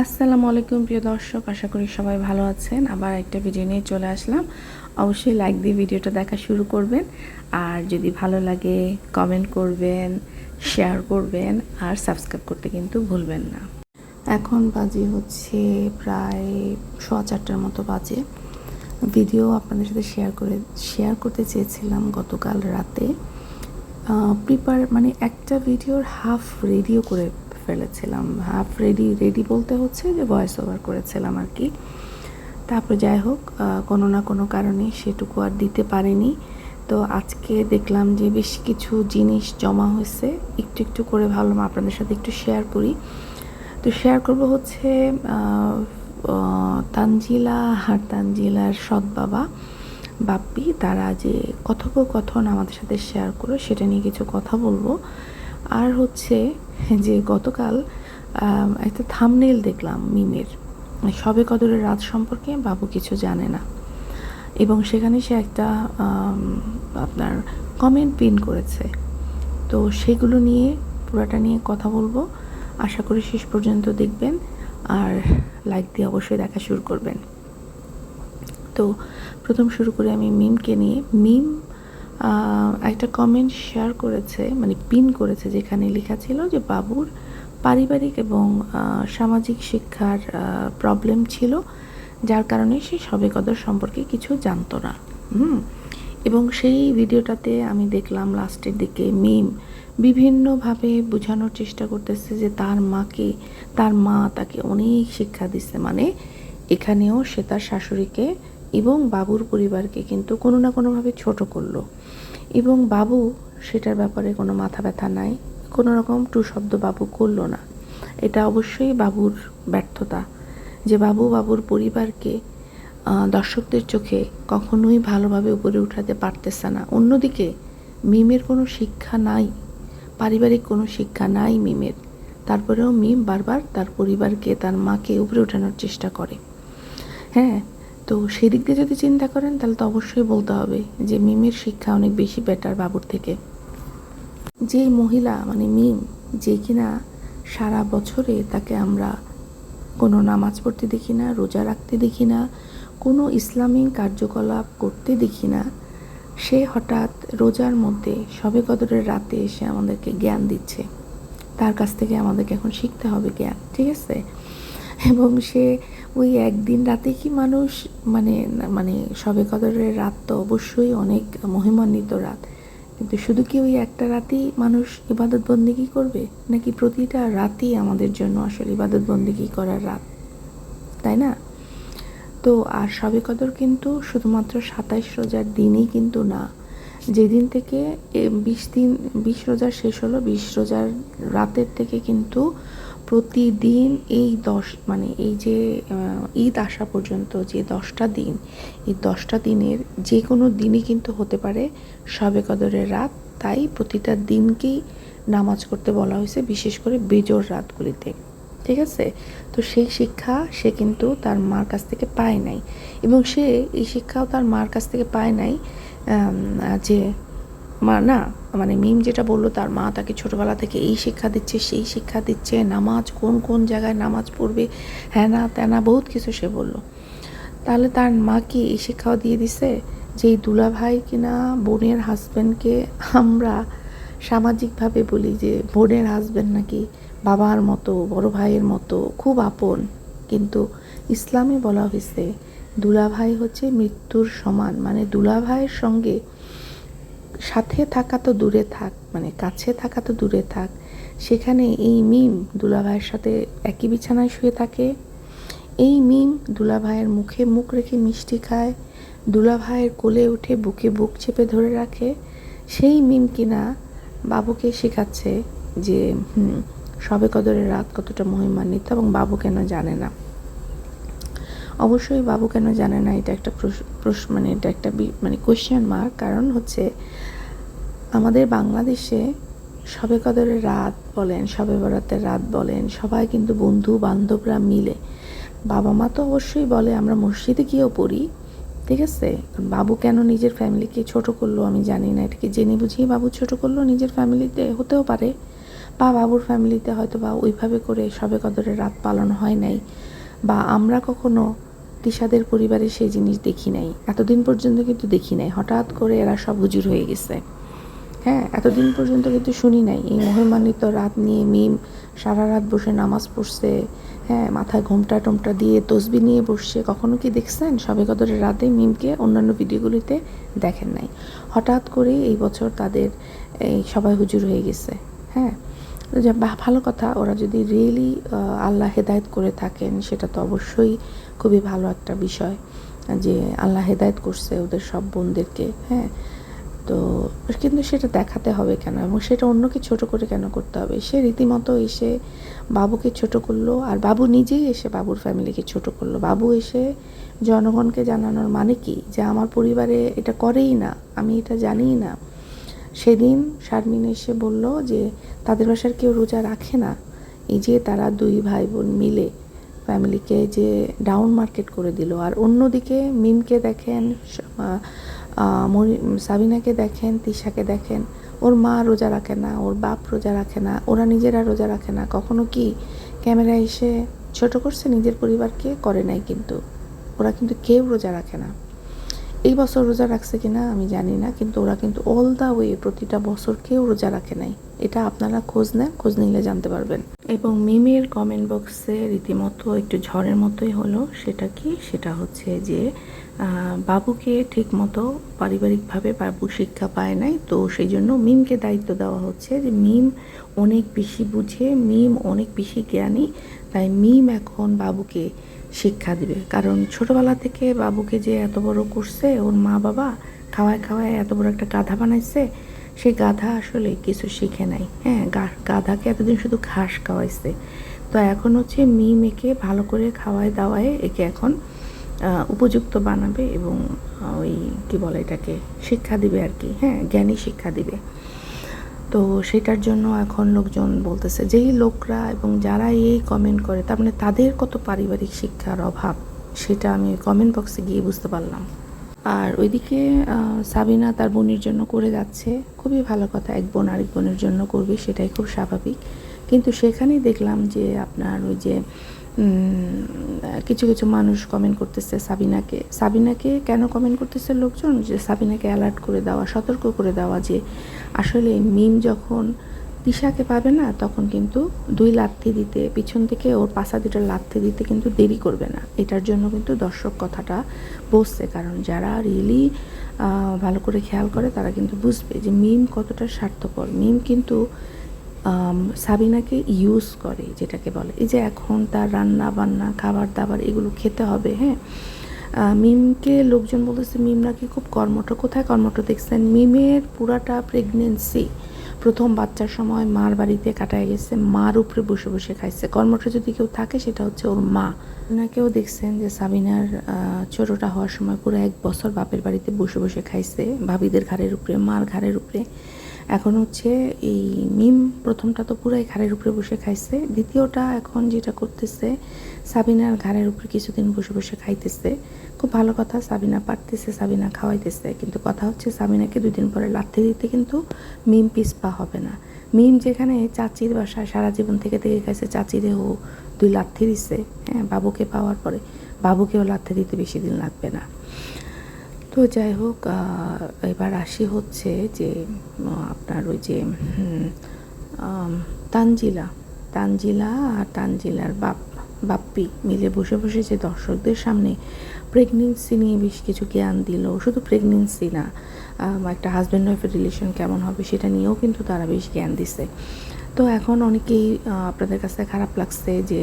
আসসালামু আলাইকুম, প্রিয় দর্শক। আশা করি সবাই ভালো আছেন। আবার একটা ভিডিও নিয়ে চলে আসলাম। অবশ্যই লাইক দিয়ে ভিডিওটা দেখা শুরু করবেন। আর যদি ভালো লাগে কমেন্ট করবেন শেয়ার করবেন, আর সাবস্ক্রাইব করতে কিন্তু ভুলবেন না। এখন বাজে হচ্ছে প্রায় সোয়া চারটার মতো বাজে। ভিডিও আপনাদের সাথে শেয়ার করে শেয়ার করতে চেয়েছিলাম গতকাল রাতে। প্রিপার মানে একটা ভিডিওর হাফ রেডিও করে ফেলেছিলাম। হাফ রেডি রেডি বলতে হচ্ছে যে ভয়েস ওভার করেছিলাম আর কি। তারপর যাই হোক কোনো না কোনো কারণে সেটুকু আর দিতে পারিনি। তো আজকে দেখলাম যে বেশ কিছু জিনিস জমা হয়েছে। একটু একটু করে ভাবলাম আপনাদের সাথে একটু শেয়ার করি। তো শেয়ার করব হচ্ছে তানজিলা আর তানজিলার সৎ বাবা, বাপ্পি। তারা যে কথোপকথন আমাদের সাথে শেয়ার করো, সেটা নিয়ে কিছু কথা বলব। আর হচ্ছে যে গতকাল একটা থামনেল দেখলাম মিমের। সবে কদরের রাত সম্পর্কে বাবু কিছু জানে না। এবং সেখানে সে একটা আপনার কমেন্ট পিন করেছে। তো সেগুলো নিয়ে, পুরাটা নিয়ে কথা বলব। আশা করি শেষ পর্যন্ত দেখবেন। আর লাইক দিয়ে অবশ্যই দেখা শুরু করবেন। তো প্রথম শুরু করে আমি মিমকে নিয়ে। মিম একটা কমেন্ট শেয়ার করেছে মানে পিন করেছে যেখানে লেখা ছিল যে বাবুর পারিবারিক এবং সামাজিক শিক্ষার প্রবলেম ছিল, যার কারণে সে সবে কদর সম্পর্কে কিছু জানতো না। হুম? এবং সেই ভিডিওটাতে আমি দেখলাম লাস্টের দিকে মিম বিভিন্নভাবে বোঝানোর চেষ্টা করতেছে যে তার মাকে, তার মা তাকে অনেক শিক্ষা দিচ্ছে মানে এখানেও সে তার শাশুড়িকে এবং বাবুর পরিবারকে কিন্তু কোনো না কোনোভাবে ছোট করল। এবং বাবু, সেটার ব্যাপারে কোনো মাথা ব্যথা নাই। কোনো রকম টু শব্দ বাবু করল না। এটা অবশ্যই বাবুর ব্যর্থতা যে বাবু বাবুর পরিবারকে দর্শকদের চোখে কখনোই ভালোভাবে উপরে উঠাতে পারতেছে না। অন্যদিকে, মিমের কোনো শিক্ষা নাই। পারিবারিক কোনো শিক্ষা নাই মিমের। তারপরেও মিম বারবার তার পরিবারকে, তার মাকে উপরে ওঠানোর চেষ্টা করে। হ্যাঁ তো সেদিক দিয়ে যদি চিন্তা করেন, তাহলে তো অবশ্যই বলতে হবে যে মিমের শিক্ষা অনেক বেশি বেটার বাবুর থেকে। যে মহিলা মানে মিম, যে কিনা সারা বছরে তাকে আমরা কোনো নামাজ পড়তে দেখি না, রোজা রাখতে দেখি না, কোনো ইসলামিক কার্যকলাপ করতে দেখি না, সে হঠাৎ রোজার মধ্যে সবে কদরের রাতে এসে আমাদেরকে জ্ঞান দিচ্ছে। তার কাছ থেকে আমাদেরকে এখন শিখতে হবে জ্ঞান, ঠিক আছে? এবং সে ওই একদিন রাতে কি মানুষ মানে মানে সবে কদরের রাত তো অবশ্যই অনেক মহিমান্বিত রাত। কিন্তু শুধু কি ওই একটা রাতেই মানুষ ইবাদত বন্দিগি করবে? নাকি প্রতিটা রাতই আমাদের জন্য আসলে ইবাদত বন্দিগি করার রাত? তাই না? তো আর সবে কদর কিন্তু শুধুমাত্র সাতাইশ রোজার দিনই কিন্তু না। যেদিন থেকে বিশ দিন, বিশ রোজার শেষ হলো, বিশ রোজার রাতের থেকে কিন্তু প্রতিদিন এই দশ মানে এই যে ঈদ আসা পর্যন্ত যে দশটা দিন, এই দশটা দিনের যে কোনো দিনই কিন্তু হতে পারে সবে কদরের রাত। তাই প্রতিটা দিনকেই নামাজ করতে বলা হয়েছে, বিশেষ করে বেজোর রাতগুলিতে। ঠিক আছে? তো সেই শিক্ষা সে কিন্তু তার মার কাছ থেকে পায় নাই। এবং সে এই শিক্ষাও তার মার কাছ থেকে পায় নাই যে মা, না মানে মিম যেটা বলল, তার মা তাকে ছোটবেলা থেকে এই শিক্ষা দিচ্ছে, সেই শিক্ষা দিচ্ছে, নামাজ কোন কোন জায়গায় নামাজ পড়বে হ্যাঁ না তেনা বহুত কিছু সে বলল। তাহলে তার মা কি এই শিক্ষাও দিয়ে দিছে যে, এই দুলাভাই কিনা বোনের হাজব্যান্ডকে আমরা সামাজিকভাবে বলি যে, বোনের হাজব্যান্ড নাকি বাবার মতো, বড় ভাইয়ের মতো, খুব আপন। কিন্তু ইসলামে বলা হয়েছে দুলাভাই হচ্ছে মৃত্যুর সমান। মানে দুলাভাইয়ের সঙ্গে সাথে থাকা তো দূরে থাক মানে কাছে থাকা তো দূরে থাক। সেখানে এই মিম দুলাভাইয়ের সাথে একই বিছানায় শুয়ে থাকে। এই মিম দুলাভাইয়ের মুখে মুখ রেখে মিষ্টি খায়। দুলাভাইয়ের কোলে উঠে বুকে বুক চেপে ধরে রাখে। সেই মিম কিনা বাবুকে শেখাচ্ছে যে সবে কদরের রাত কতটা মহিমান্বিত এবং বাবু কেন জানে না? অবশ্যই বাবু কেন জানে না? এটা একটা প্রশ- প্রশ্ন মানে এটা একটা মানে কোয়েশ্চেন মার্ক কারণ হচ্ছে আমাদের বাংলাদেশে সবে কদরের রাত বলেন, সবে বরাতের রাত বলেন, সবাই কিন্তু বন্ধু বান্ধবরা মিলে। বাবা মা তো অবশ্যই বলে, আমরা মসজিদে গিয়েও পড়ি, ঠিক আছে? বাবু কেন নিজের ফ্যামিলিকে ছোট করল আমি জানি না। এটাকে জেনে বুঝিয়ে বাবু ছোট করল নিজের ফ্যামিলিতে হতেও পারে বা বাবুর ফ্যামিলিতে হয়তো বা ওইভাবে করে সবে কদরের রাত পালন হয় নাই বা আমরা কখনো তিশাদের পরিবারে সেই জিনিস দেখি নাই। এতদিন পর্যন্ত কিন্তু দেখি নাই। হঠাৎ করে এরা সব হুজুর হয়ে গেছে। হ্যাঁ এতদিন পর্যন্ত কিন্তু শুনি নাই। এই মহিমান্বিত রাত নিয়ে মিম সারা রাত বসে নামাজ পড়ছে হ্যাঁ মাথায় ঘোমটা টোমটা দিয়ে তসবি নিয়ে বসছে। কখনো কি দেখছেন? সবে কদরের রাতে মিমকে অন্যান্য ভিডিওগুলিতে দেখেন নাই। হঠাৎ করে এই বছর তাদের, এই সবাই হুজুর হয়ে গেছে। হ্যাঁ যা ভালো কথা, ওরা যদি রিয়েলি আল্লাহ হেদায়েত করে থাকেন, সেটা তো অবশ্যই খুবই ভালো একটা বিষয়। যে আল্লাহ হেদায়েত করছে ওদের সব বোনদেরকে হ্যাঁ। তো কিন্তু সেটা দেখাতে হবে কেন? এবং সেটা অন্যকে ছোট করে কেন করতে হবে? সে রীতিমতো এসে বাবুকে ছোট করল, আর বাবু নিজেই এসে বাবুর ফ্যামিলিকে ছোট করল। বাবু এসে জনগণকে জানানোর মানে কি? যে আমার পরিবারে এটা করেই না, আমি এটা জানিই না। সেদিন শারমিন এসে বলল যে, তাদের বাসার কেউ রোজা রাখে না। এই যে তারা দুই ভাই বোন মিলে ফ্যামিলিকে যে ডাউন মার্কেট করে দিল। আর অন্যদিকে মিমকে দেখেন সাবিনাকে দেখেন, তিশাকে দেখেন, ওর মা রোজা রাখে না, ওর বাপ রোজা রাখে না, ওরা নিজেরা রোজা রাখে না। কখনো কি ক্যামেরা এসে ছোট করছে, নিজের পরিবারকে করে নাই কিন্তু? ওরা কিন্তু কেউ রোজা রাখে না। এই বছর রোজা রাখছে কিনা আমি জানি না, কিন্তু ওরা কিন্তু অল দা ওয়ে প্রতিটা বছর কেউ রোজা রাখে নাই। এটা আপনারা খোঁজ নেন, খোঁজ নিলে জানতে পারবেন। এবং মিমের কমেন্ট বক্সে রীতিমতো একটু ঝড়ের মতোই হলো, সেটা কি? সেটা হচ্ছে যে বাবুকে ঠিক মতো পারিবারিকভাবে বাবু শিক্ষা পায় নাই, তো সেই জন্য মিমকে দায়িত্ব দেওয়া হচ্ছে যে মিম অনেক বেশি বুঝে, মিম অনেক বেশি জ্ঞানী, তাই মিম এখন বাবুকে শিক্ষা দিবে। কারণ ছোটবেলা থেকে বাবুকে যে এত বড় করছে, ওর মা বাবা খাওয়ায় খাওয়ায় এত বড় একটা গাধা বানাইছে সেই গাধা আসলে কিছু শিখে নাই। হ্যাঁ গাধাকে এতদিন শুধু ঘাস খাওয়াইছে। তো এখন হচ্ছে মিম একে ভালো করে খাওয়ায় দাওয়ায় একে এখন উপযুক্ত বানাবে এবং ওই কি বলে এটাকে, শিক্ষা দিবে আর কি হ্যাঁ জ্ঞানী শিক্ষা দিবে। তো সেটার জন্য এখন লোকজন বলতেছে, যেই লোকরা এবং যারা এই কমেন্ট করে, তার মানে তাদের কত পারিবারিক শিক্ষার অভাব, সেটা আমি কমেন্ট বক্সে গিয়ে বুঝতে পারলাম। আর ওইদিকে সাবিনা তার বোনের জন্য করে যাচ্ছে, খুবই ভালো কথা, এক বোন আরেক বোনের জন্য করবে, সেটাই খুব স্বাভাবিক। কিন্তু সেখানেই দেখলাম যে আপনার ওই যে কিছু কিছু মানুষ কমেন্ট করতেছে সাবিনাকে। সাবিনাকে কেন কমেন্ট করতেছে লোকজন? যে সাবিনাকে অ্যালার্ট করে দেওয়া, সতর্ক করে দেওয়া যে আসলে মিম যখন তিশাকে পাবে না, তখন কিন্তু দুই লাথি দিতে, পিছন থেকে ওর পাশা দুটো লাথি দিতে কিন্তু দেরি করবে না। এটার জন্য কিন্তু দর্শক কথাটা বসছে, কারণ যারা রিয়েলি ভালো করে খেয়াল করে তারা কিন্তু বুঝবে যে মিম কতটা স্বার্থপর। মিম কিন্তু সাবিনাকে ইউজ করে যেটাকে বলে। এই যে এখন তার রান্না বান্না খাবার দাবার এগুলো খেতে হবে হ্যাঁ? মিমকে লোকজন বলতেছে, মিম নাকি খুব কর্মঠ। কোথায় কর্মঠ দেখছেন? মিমের পুরাটা প্রেগনেন্সি প্রথম বাচ্চার সময় মার বাড়িতে কাটায় গেছে, মার উপরে বসে বসে খাইছে। কর্মঠ যদি কেউ থাকে, সেটা হচ্ছে ওর মা। ওনাকেও দেখছেন যে সাবিনার ছোটটা হওয়ার সময় পুরো এক বছর বাপের বাড়িতে বসে বসে খাইছে, ভাবিদের ঘাড়ের উপরে, মার ঘাড়ের উপরে। এখন হচ্ছে এই মিম প্রথমটা তো পুরাই ঘাড়ের উপরে বসে খাইছে। দ্বিতীয়টা এখন যেটা করতেছে, সাবিনার ঘাড়ের উপরে কিছুদিন বসে বসে খাইতেছে। খুব ভালো কথা, সাবিনা পারতেছে, সাবিনা খাওয়াইতেছে। কিন্তু কথা হচ্ছে সাবিনাকে দুদিন পরে লাথি দিতে কিন্তু মিম পিসপা হবে না। মিম যেখানে চাচির বাসায় সারা জীবন থেকে থেকে খাইছে, চাচিরে ও দুই লাথি দিছে হ্যাঁ বাবুকে পাওয়ার পরে। বাবুকেও লাথি দিতে বেশি দিন লাগবে না। তো যাই হোক এবার আসি হচ্ছে যে আপনার ওই যে তানজিলা। তানজিলা আর তানজিলার বাপ, বাপ্পি মিলে বসে বসে যে দর্শকদের সামনে প্রেগনেন্সি নিয়ে বেশ কিছু জ্ঞান দিল। শুধু প্রেগনেন্সি না একটা হাজব্যান্ড ওয়াইফের রিলেশন কেমন হবে সেটা নিয়েও কিন্তু তারা বেশ জ্ঞান দিছে। তো এখন অনেকেই আপনাদের কাছে খারাপ লাগছে যে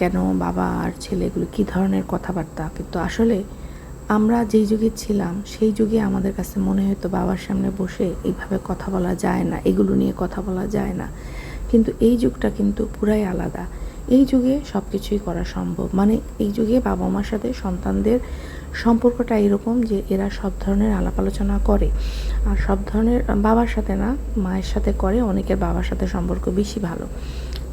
কেন বাবা আর ছেলেগুলো কী ধরনের কথাবার্তা? কিন্তু আসলে আমরা যেই যুগে ছিলাম, সেই যুগে আমাদের কাছে মনে হতো বাবার সামনে বসে এইভাবে কথা বলা যায় না, এগুলো নিয়ে কথা বলা যায় না। কিন্তু এই যুগটা কিন্তু পুরাই আলাদা। এই যুগে সব কিছুই করা সম্ভব। মানে এই যুগে বাবা মার সাথে সন্তানদের সম্পর্কটা এরকম যে এরা সব ধরনের আলাপ আলোচনা করে। আর সব ধরনের বাবার সাথে না, মায়ের সাথে করে, অনেকের বাবার সাথে সম্পর্ক বেশি ভালো।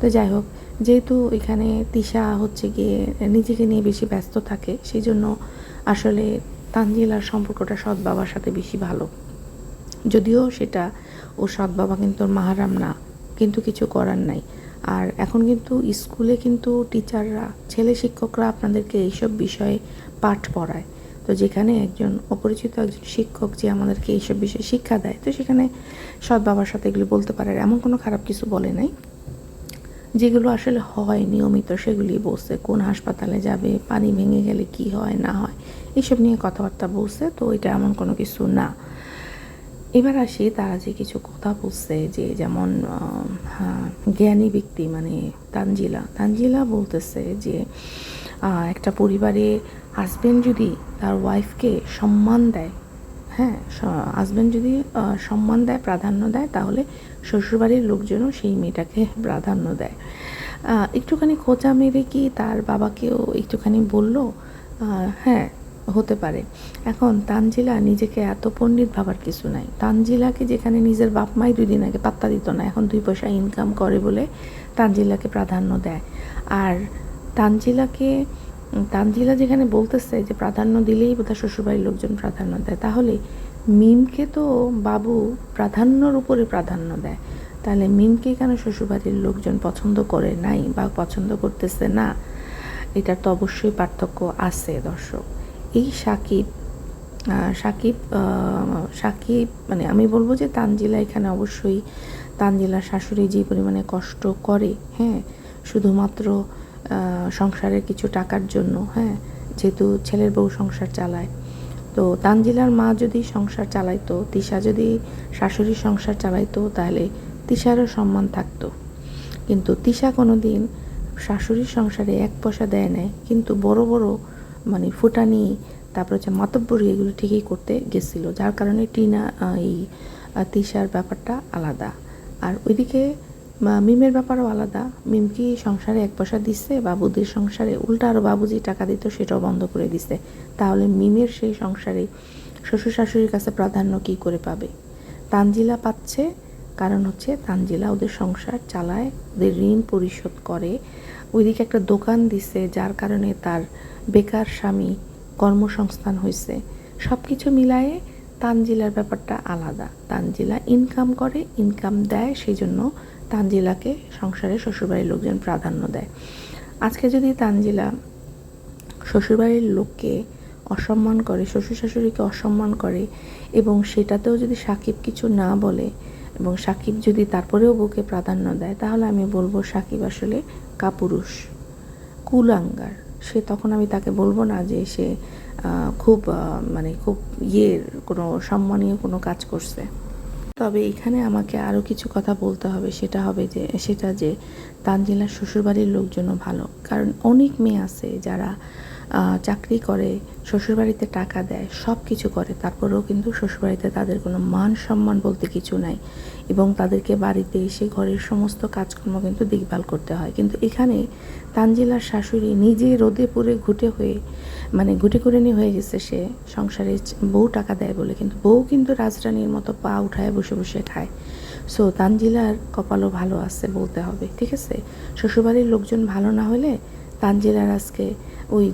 তো যাই হোক, যেহেতু এখানে তিশা হচ্ছে গিয়ে নিজেকে নিয়ে বেশি ব্যস্ত থাকে, সেই জন্য আসলে তানজিলার সম্পর্কটা সৎ বাবার সাথে বেশি ভালো। যদিও সেটা ওর সৎ বাবা কিন্তু ওর মাহারাম না, কিন্তু কিছু করার নাই। আর এখন কিন্তু স্কুলে কিন্তু টিচাররা, ছেলে শিক্ষকরা আপনাদেরকে এইসব বিষয়ে পাঠ পড়ায়। তো যেখানে একজন অপরিচিত একজন শিক্ষক যে আমাদেরকে এইসব বিষয়ে শিক্ষা দেয়, তো সেখানে সৎ বাবার সাথে এগুলি বলতে পারে। এমন কোনো খারাপ কিছু বলে নাই। যেগুলো আসলে হয় নিয়মিত, সেগুলি বলছে, কোন হাসপাতালে যাবে, পানি ভেঙে গেলে কি হয়, না হয়। এইসব নিয়ে কথাবার্তা বলছে, তো এটা এমন কোনো কিছু না। এবার আসি তারা যে কিছু কথা বলছে, যে যেমন জ্ঞানী ব্যক্তি মানে তানজিলা। তানজিলা বলতেছে যে একটা পরিবারে হাজবেন্ড যদি তার ওয়াইফকে সম্মান দেয় হ্যাঁ হাজব্যান্ড যদি সম্মান দেয়, প্রাধান্য দেয়, তাহলে শ্বশুরবাড়ির লোকজনও সেই মেয়েটাকে প্রাধান্য দেয়। একটুখানি খোঁচা মেরে কি তার বাবাকেও একটুখানি বলল? হ্যাঁ হতে পারে। এখন তানজিলা নিজেকে এত পণ্ডিত ভাবার কিছু নাই। তানজিলাকে যেখানে নিজের বাপ মাই দুই দিন আগে পাত্তা দিত না, এখন দুই পয়সা ইনকাম করে বলে তানজিলাকে প্রাধান্য দেয়। আর তানজিলাকে, তানজিলা যেখানে বলতেছে যে প্রাধান্য দিলেই বোধহয় শ্বশুরবাড়ির লোকজন প্রাধান্য দেয়, তাহলে মিমকে তো বাবু প্রাধান্যর উপরে প্রাধান্য দেয়। তাহলে মিমকে কেন শ্বশুরবাড়ির লোকজন পছন্দ করে নাই বা পছন্দ করতেছে না? এটার তো অবশ্যই পার্থক্য আছে, দর্শক। এই সাকিব সাকিব সাকিব মানে আমি বলব যে তানজিলা এখানে অবশ্যই তানজিলার শাশুড়ি যে পরিমাণে কষ্ট করে হ্যাঁ শুধুমাত্র সংসারের কিছু টাকার জন্য হ্যাঁ যেহেতু ছেলের বউ সংসার চালায়। তো তানজিলার মা যদি সংসার চালাইতো, তিশা যদি শাশুড়ির সংসার চালাইতো, তাহলে তিশারও সম্মান থাকতো। কিন্তু তিশা কোনো দিন শাশুড়ির সংসারে এক পয়সা দেয় নাই, কিন্তু বড় বড় মানে ফুটানি, তারপর হচ্ছে মাতব্বরি এগুলো ঠিকই করতে গেছিল। যার কারণে টিনা এই তিশার ব্যাপারটা আলাদা। আর ওইদিকে মিমের ব্যাপারও আলাদা। মিম কি সংসারে এক পয়সা দিচ্ছে, বাবুদের সংসারে উল্টা আরও বাবুজি টাকা দিত, সেটাও বন্ধ করে দিছে তাহলে মিমের সেই সংসারে শ্বশুর শাশুড়ির কাছে প্রাধান্য কি করে পাবে? তানজিলা পাচ্ছে, কারণ হচ্ছে তানজিলা ওদের সংসার চালায়, ওদের ঋণ পরিশোধ করে। ওইদিকে একটা দোকান দিছে, যার কারণে তার বেকার স্বামী কর্মসংস্থান হয়েছে সব কিছু মিলায়ে তানজিলার ব্যাপারটা আলাদা। তানজিলা ইনকাম করে ইনকাম দেয় সেই জন্য তানজিলাকে সংসারে শ্বশুরবাড়ির লোকজন প্রাধান্য দেয়। আজকে যদি তানজিলা শ্বশুরবাড়ির লোককে অসম্মান করে শ্বশুর শাশুড়িকে অসম্মান করে এবং সেটাতেও যদি সাকিব কিছু না বলে এবং সাকিব যদি তারপরেও বউকে প্রাধান্য দেয়, তাহলে আমি বলব সাকিব আসলে কাপুরুষ, কুলাঙ্গার। সে তখন আমি তাকে বলব না যে সে খুব মানে খুব ইয়ের কোনো, সম্মানীয় কোনো কাজ করছে। তবে এখানে আমাকে আরও কিছু কথা বলতে হবে। সেটা হবে যে, সেটা যে তানজিলার শ্বশুরবাড়ির লোকজনও ভালো। কারণ অনেক মেয়ে আছে যারা চাকরি করে, শ্বশুরবাড়িতে টাকা দেয় সব কিছু করে, তারপরেও কিন্তু শ্বশুরবাড়িতে তাদের কোনো মান সম্মান বলতে কিছু নাই এবং তাদেরকে বাড়িতে এসে ঘরের সমস্ত কাজকর্ম কিন্তু দেখভাল করতে হয়। কিন্তু এখানে তানজিলার শাশুড়ি নিজে রোদে পুড়ে ঘুটে হয়ে মানে ঘুটে করে নিয়ে হয়ে গেছে সে, সংসারে বউ টাকা দেয় বলে, কিন্তু বউ কিন্তু রাজরানীর মতো পা উঠায় বসে বসে খায়। সো তানজিলার কপালও ভালো আছে বলতে হবে, ঠিক আছে? শ্বশুরবাড়ির লোকজন ভালো না হলে তানজিলার আজকে ওই